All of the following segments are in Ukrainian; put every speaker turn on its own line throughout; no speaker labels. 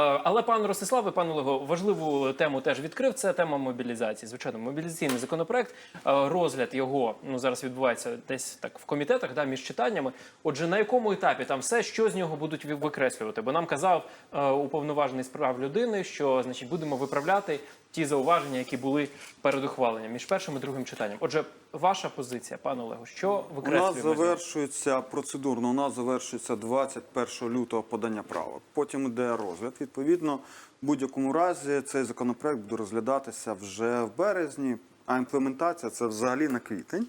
Але пан Ростислав і пан Олего важливу тему теж відкрив. Це тема мобілізації. Звичайно, мобілізаційний законопроект. е, Розгляд його ну зараз відбувається десь так в комітетах, да, між читаннями. Отже, на якому етапі там все, що з нього будуть викреслювати? Бо нам казав е, уповноважений з прав людини, що значить будемо виправляти ті зауваження, які були перед ухваленням між першим і другим читанням. Отже, ваша позиція, пане Олего, що
У нас завершується процедурно. У нас завершується 21 лютого подання правок. Потім йде розгляд. Відповідно, в будь-якому разі цей законопроект буде розглядатися вже в березні, а імплементація це взагалі на квітень.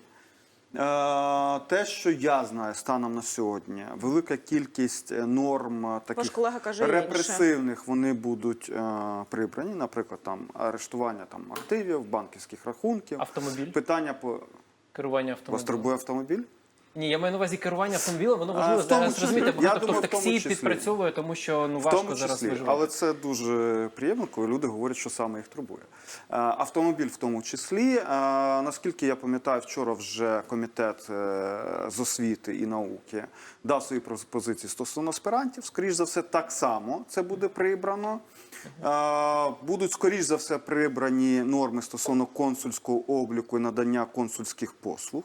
Е, Те, що я знаю станом на сьогодні, велика кількість е, норм е, таких
колега каже інше.
репресивних вони будуть е, прибрані, наприклад, там арештування там активів, банківських рахунків,
Автомобіль?
питання по
керування
вас турбує автомобіль.
Ні, я маю на увазі керування автомобілем, воно
А,
важливо
в тому
зараз
числі.
розумієте.
Я
Багато хто
думаю,
в
в тому
таксі
числі.
підпрацьовує, тому що ну
В
важко
тому
зараз
числі,
виживати.
але це дуже приємно, коли люди говорять, що саме їх турбує. Е, Автомобіль в тому числі. Е, Наскільки я пам'ятаю, вчора вже комітет е, з освіти і науки дав свої пропозиції стосовно аспірантів. Скоріш за все, так само це буде прибрано. Е, Будуть скоріш за все прибрані норми стосовно консульського обліку і надання консульських послуг.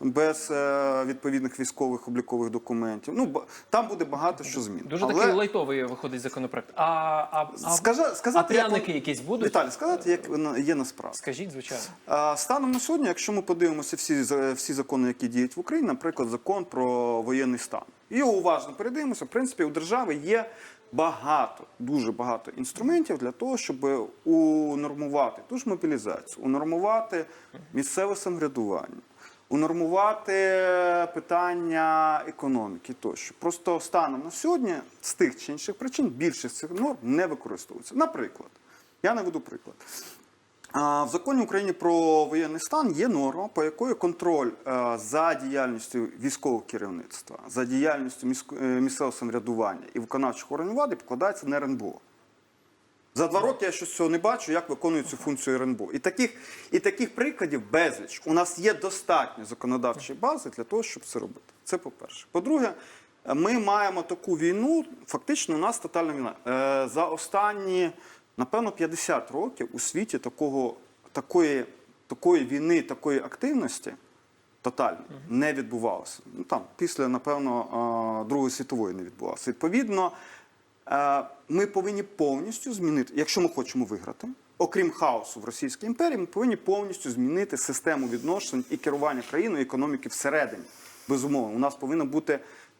Без е, відповідних військових облікових документів. Ну там буде багато що змін.
Дуже
Але-
такий лайтовий виходить законопроект. А, а, а,
Скажа- сказати,
а пряники
вон-
якісь будуть?
Віталій, сказати, як є насправді.
Скажіть, звичайно.
А, Станом на сьогодні, якщо ми подивимося всі, всі закони, які діють в Україні, наприклад, закон про воєнний стан, і його уважно передивимося, в принципі, у держави є багато, дуже багато інструментів для того, щоб унормувати ту ж мобілізацію, унормувати місцеве самоврядування. Унормувати питання економіки тощо. Просто станом на сьогодні з тих чи інших причин більшість цих норм не використовується. Наприклад, я наведу приклад. В законі України про воєнний стан є норма, по якої контроль е, за діяльністю військового керівництва, за діяльністю е, місцевого самоврядування і виконавчих органів влади покладається на РНБО. За два роки я щось цього не бачу, як виконує цю функцію РНБО. І таких, і таких прикладів безліч. У нас є достатньо законодавчої бази для того, щоб це робити. Це по-перше. По-друге, ми маємо таку війну, фактично, у нас тотальна війна. Е, За останні, напевно, 50 років у світі такого, такої, такої війни, такої активності тотальної не відбувалося. Ну, там, після, напевно, Другої світової не відбувалося. Відповідно, Ми повинні повністю змінити, якщо ми хочемо виграти, окрім хаосу в Російській імперії, ми повинні повністю змінити систему відношень і керування країною економіки всередині. Безумовно, у нас повинна бути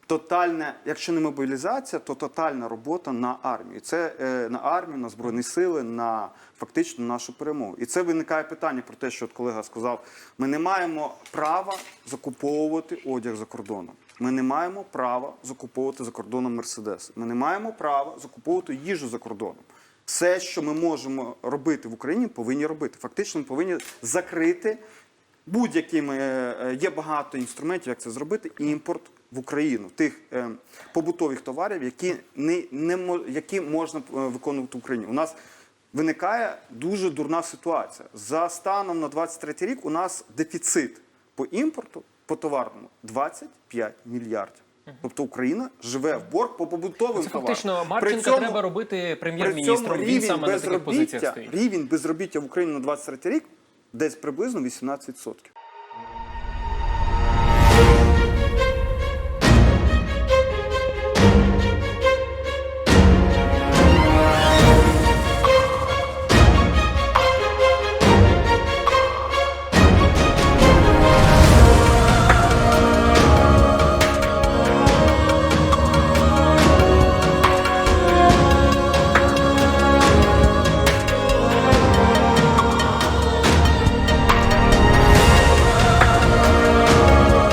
тотальна, якщо не мобілізація, то тотальна робота на армію. Це е, на армію, на збройні сили, на фактично нашу перемогу. І це виникає питання про те, що от колега сказав: ми не маємо права закуповувати одяг за кордоном. Ми не маємо права закуповувати за кордоном Мерседес. Ми не маємо права закуповувати їжу за кордоном. Все, що ми можемо робити в Україні, повинні робити. Фактично, ми повинні закрити будь-якими е, є багато інструментів, як це зробити. Імпорт в Україну тих е, побутових товарів, які не, не які можна е, виконувати в Україні. У нас виникає дуже дурна ситуація. За станом на 23 рік у нас дефіцит по імпорту по товарному 25 мільярдів. Тобто Україна живе в борг по побутовим
Це
товарам.
фактично Марченка
цьому-
треба робити прем'єр-міністром. Він
рівень
саме на таких позиціях стоїть.
рівень безробіття в Україні на 23 рік десь приблизно 18%.